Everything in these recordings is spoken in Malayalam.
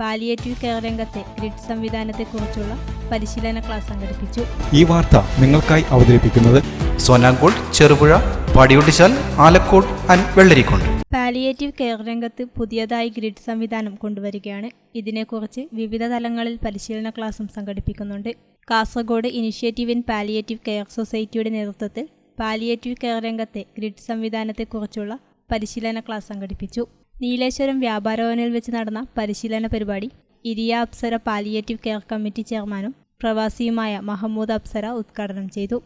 പാലിയേറ്റീവ് കെയർ രംഗത്തെ ഗ്രിഡ് സംവിധാനത്തെക്കുറിച്ചുള്ള പരിശീലന ക്ലാസ് സംഘടിപ്പിച്ചു. ഈ വാർത്ത നിങ്ങൾക്കായി അവതരിപ്പിക്കുന്നത് Sonankode Cherupuzha Padiyottuchal Alakode and Vellarikode. Palliative care രംഗത്ത് പുതിയതായി ഗ്രിഡ് സംവിധാനം കൊണ്ടുവരികയാണ്. ഇതിനെക്കുറിച്ച് വിവിധ തലങ്ങളിൽ പരിശീലന ക്ലാസും സംഘടിപ്പിക്കുന്നുണ്ട്. Kasaragod initiative in palliative care സൊസൈറ്റിയുടെ നേതൃത്വത്തിൽ പാലിയേറ്റീവ് കെയർ രംഗത്തെ ഗ്രിഡ് സംവിധാനത്തെക്കുറിച്ചുള്ള പരിശീലന ക്ലാസ് സംഘടിപ്പിച്ചു. നീലേശ്വരം വ്യാപാരഭവനിൽ വെച്ച് നടന്ന പരിശീലന പരിപാടി Iriya Apsara palliative care committee ചെയർമാനും പ്രവാസിയുമായ മഹമ്മൂദ് അപ്സര ഉദ്ഘാടനം ചെയ്തു.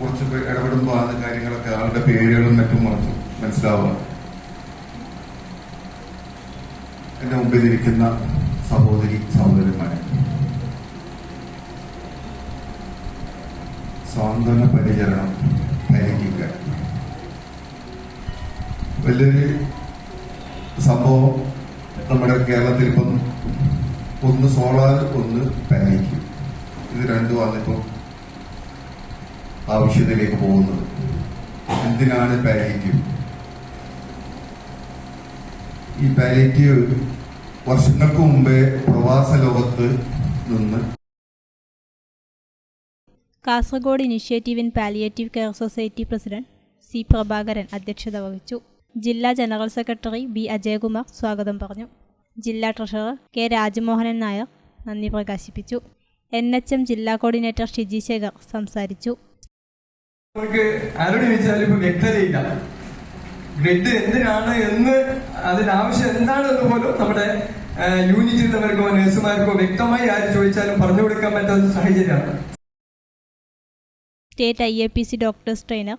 കുറച്ച് ഇടപെടുമ്പോൾ ആണ് കാര്യങ്ങളൊക്കെ ആളുടെ പേരുകളും മറ്റും മറച്ചു മനസ്സിലാവുക. എന്റെ മുമ്പിലിരിക്കുന്ന സഹോദരി സഹോദരന്മാരെ. സാന്ത്വന പരിചരണം. വലിയൊരു സംഭവം നമ്മുടെ കേരളത്തിൽ ഇപ്പം ഒന്ന് സോളാർ ഒന്ന് പാനിക്ക് ഇത് രണ്ടുമാണ് ഇപ്പം ആവശ്യത്തിലേക്ക് പോകുന്നത്. എന്തിനാണ് പാലിയേറ്റീവ് ഈ പാലിയേറ്റീവ് വർഷങ്ങൾക്ക് മുമ്പേ പ്രവാസ ലോകത്ത് നിന്ന് Kasaragod initiative in palliative care society president C Prabhakaran അധ്യക്ഷത വഹിച്ചു. ജില്ലാ ജനറൽ സെക്രട്ടറി ബി അജയകുമാർ സ്വാഗതം പറഞ്ഞു. ജില്ലാ ട്രഷറർ കെ രാജമോഹനൻ നായർ നന്ദി പ്രകാശിപ്പിച്ചു. എൻ എച്ച് എം ജില്ലാ കോർഡിനേറ്റർ ഷിജി ശേഖർ സംസാരിച്ചു. നമുക്ക് ആരോട് ചോദിച്ചാലും ഇപ്പൊ വ്യക്തതയില്ല. ഗ്രിഡ് എന്തിനാണ് എന്ന് അതിനാവശ്യം എന്താണ് എന്താണെന്ന് പോലും നമ്മുടെ യൂണിറ്റിലുള്ളവർക്കോ നഴ്സുമാർക്കോ വ്യക്തമായി ആര് ചോദിച്ചാലും പറഞ്ഞു കൊടുക്കാൻ പറ്റാത്ത സാഹചര്യമാണ്. State I A P C doctors trainer